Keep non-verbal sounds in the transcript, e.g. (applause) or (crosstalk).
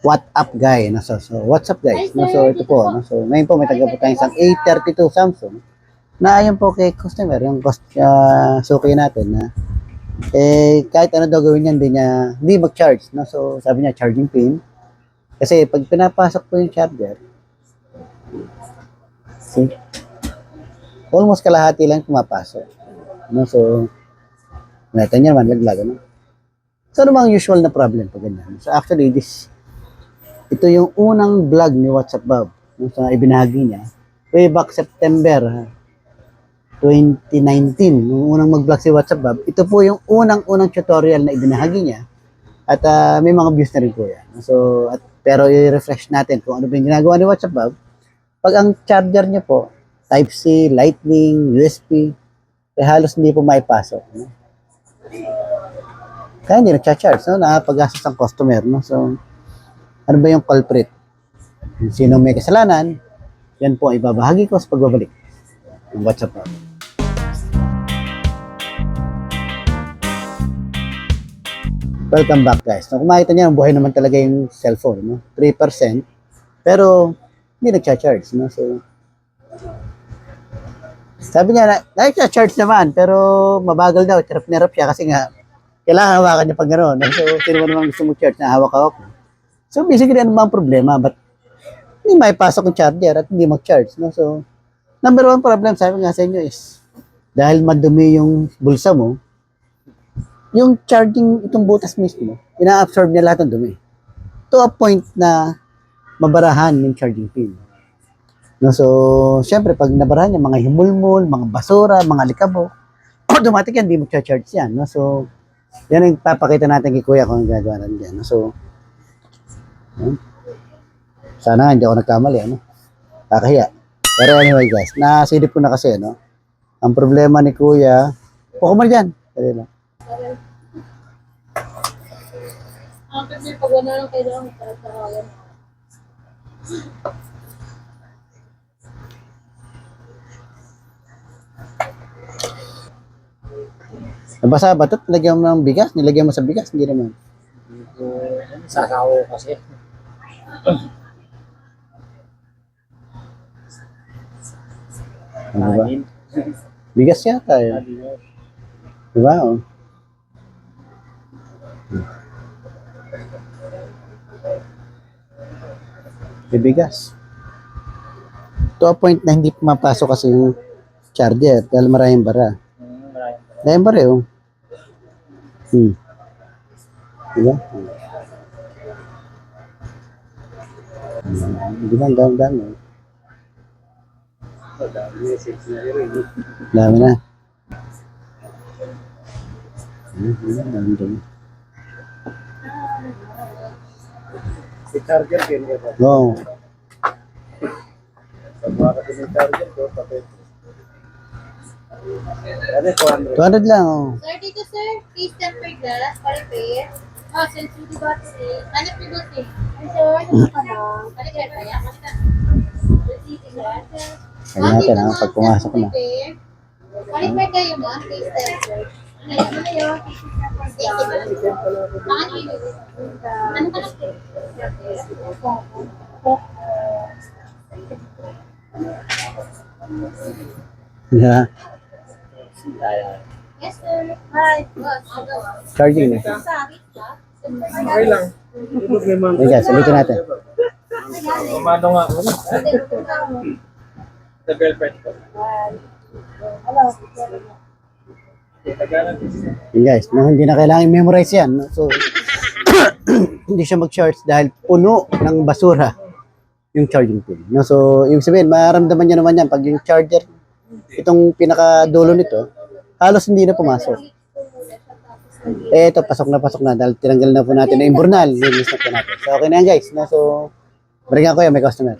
WhatsApp guy. No? So, so, what's up guys? No? So, ito po. No? So, ngayon po may taga po tayong isang A32 Samsung na ayon po kay customer, yung cost, uh, suki natin na eh, kahit ano daw gawin niya, hindi niya, hindi mag-charge. No? So, sabi niya, charging pin. Kasi pag pinapasok po yung charger, see, almost kalahati lang pumapasok. No? So, nakita niya naman, laglag, ano? So, ano bang usual na problem pag ganyan? So, actually, this, ito yung unang vlog ni WhatsApp Bob. Yung sa ibinahagi niya. Way back September ha, 2019. Nung unang mag-vlog si WhatsApp Bob. Ito po yung unang-unang tutorial na ibinahagi niya. At ah, may mga views na rin po yan. So, at, pero i-refresh natin kung ano ba yung ginagawa ni WhatsApp Bob. Pag ang charger niya po, Type-C, Lightning, USB, eh halos hindi po maipasok. No? Kaya hindi nagcha-charge, no? Nakapag-assess ang customer, no? So, ano ba yung culprit? Sino may kasalanan, yan po ang ibabahagi ko sa pagbabalik ng WhatsApp Bob. Welcome back guys. So, kung makita niyo, buhay naman talaga yung cellphone, no? 3%. Pero, hindi nagcha-charge, no? So, sabi niya, na- nagcha-charge naman, pero mabagal daw. Tirap na rap siya kasi nga, kailangan hawakan niya pag gano'n. no? So, sino naman gusto mag-charge na hawak-hawak. So, basically, ano ba ang problema? But, hindi may pasok yung charger at hindi mag-charge, no? So, number one problem, sabi nga sa inyo is, dahil madumi yung bulsa mo, yung charging itong butas mismo, ina-absorb niya lahat ng dumi. To a point na mabarahan yung charging pin. No, so, syempre, pag nabarahan niya, mga himulmul, mga basura, mga likabo, (clears throat) automatic yan, hindi mo charge yan. No? So, yan ang papakita natin kay Kuya kung ang gagawa natin dyan. No? So. Sana hindi ako nagkamali. Ano? Kakahiya. Pero anyway guys, nasilip ko na kasi, no? Ang problema ni Kuya, puko mo dyan. Dali lang. Ang kasi pag wala lang kailangan magkaroon. Nabasa ba ito? Lagyan mo ng bigas? Nilagyan mo sa bigas? Hindi naman. Sakaw kasi. Ano ba? Bigas yata yun. Diba? Oh. May bigas. To a point na hindi pumapasok kasi yung charger dahil maraming bara. Maraming bara yun. Hmm. Diba? Hmm. Diba? Ang dami-dami. Dami na. Hmm, dami dami. Si charger din ko. Oo. Pag makakati ng charger ko, patay. Ano, 200. 200 lang, oh. Sir, dito sir, please temper glass para repair. Oh, sensitive battery. Hanap niyo ba sir? Ay sir, ano ka na? Ka kaya? Sensitive glass. Kaya natin, ah, pag pumasok na. Balik kayo ma, please temper. Ano na you. Ano yun? Ano ka na? Yeah. Charging na. Okay lang. Guys, ulitin natin. Kumano nga ako. Sa girlfriend ko. Tagalan. Yun guys, no, hindi na kailangan memorize yan. no? So, (coughs) hindi siya mag-charge dahil puno ng basura yung charging pin. No? So, ibig sabihin, maramdaman niya naman yan pag yung charger, itong pinakadulo nito, halos hindi na pumasok. Eh, ito, pasok na pasok na dahil tinanggal na po natin na imburnal. Linis na po natin. So, okay na yan guys. No? So, balikan ko yan, may customer.